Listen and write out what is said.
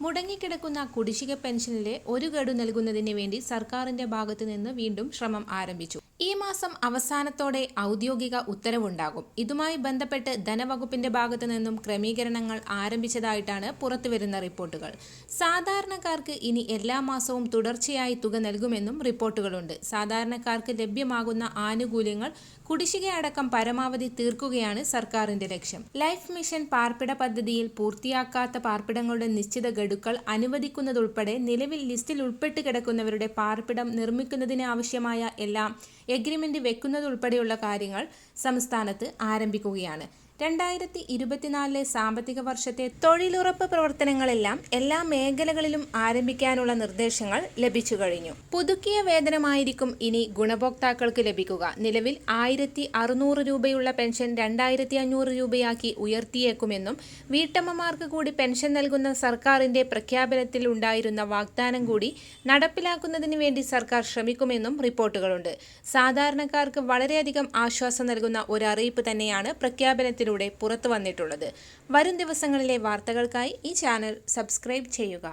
മുടങ്ങിക്കിടക്കുന്ന കുടിശ്ശിക പെൻഷനിലെ ഒരു ഗഡു നൽകുന്നതിന് വേണ്ടി സർക്കാരിന്റെ ഭാഗത്തു നിന്ന് വീണ്ടും ശ്രമം ആരംഭിച്ചു. ഈ മാസം അവസാനത്തോടെ ഔദ്യോഗിക ഉത്തരവുണ്ടാകും. ഇതുമായി ബന്ധപ്പെട്ട് ധനവകുപ്പിന്റെ ഭാഗത്തു നിന്നും ക്രമീകരണങ്ങൾ ആരംഭിച്ചതായിട്ടാണ് പുറത്തുവരുന്ന റിപ്പോർട്ടുകൾ. സാധാരണക്കാർക്ക് ഇനി എല്ലാ മാസവും തുടർച്ചയായി തുക നൽകുമെന്നും റിപ്പോർട്ടുകളുണ്ട്. സാധാരണക്കാർക്ക് ലഭ്യമാകുന്ന ആനുകൂല്യങ്ങൾ കുടിശ്ശിക അടക്കം പരമാവധി തീർക്കുകയാണ് സർക്കാരിന്റെ ലക്ഷ്യം. ലൈഫ് മിഷൻ പാർപ്പിട പദ്ധതിയിൽ പൂർത്തിയാക്കാത്ത പാർപ്പിടങ്ങളുടെ നിശ്ചിത ഗഡുക്കൾ അനുവദിക്കുന്നതുൾപ്പെടെ നിലവിൽ ലിസ്റ്റിൽ ഉൾപ്പെട്ട് കിടക്കുന്നവരുടെ പാർപ്പിടം നിർമ്മിക്കുന്നതിന് ആവശ്യമായ എല്ലാം എഗ്രിമെന്റ് വെക്കുന്നതുൾപ്പെടെയുള്ള കാര്യങ്ങൾ സംസ്ഥാനത്ത് ആരംഭിക്കുകയാണ്. രണ്ടായിരത്തി ഇരുപത്തിനാലിലെ സാമ്പത്തിക വർഷത്തെ തൊഴിലുറപ്പ് പ്രവർത്തനങ്ങളെല്ലാം എല്ലാ മേഖലകളിലും ആരംഭിക്കാനുള്ള നിർദ്ദേശങ്ങൾ ലഭിച്ചു കഴിഞ്ഞു. പുതുക്കിയ വേതനമായിരിക്കും ഇനി ഗുണഭോക്താക്കൾക്ക് ലഭിക്കുക. നിലവിൽ ആയിരത്തി അറുന്നൂറ് രൂപയുള്ള പെൻഷൻ രണ്ടായിരത്തി അഞ്ഞൂറ് രൂപയാക്കി ഉയർത്തിയേക്കുമെന്നും വീട്ടമ്മമാർക്ക് കൂടി പെൻഷൻ നൽകുന്ന സർക്കാരിന്റെ പ്രഖ്യാപനത്തിൽ ഉണ്ടായിരുന്ന വാഗ്ദാനം കൂടി നടപ്പിലാക്കുന്നതിന് വേണ്ടി സർക്കാർ ശ്രമിക്കുമെന്നും റിപ്പോർട്ടുകളുണ്ട്. സാധാരണക്കാർക്ക് വളരെയധികം ആശ്വാസം നൽകുന്ന ഒരു അറിയിപ്പ് തന്നെയാണ് പ്രഖ്യാപനത്തിൽ ന്യൂസിലൂടെ പുറത്തു വന്നിട്ടുള്ളത് വരും ദിവസങ്ങളിലെ വാർത്തകൾക്കായി ഈ ചാനൽ സബ്സ്ക്രൈബ് ചെയ്യുക.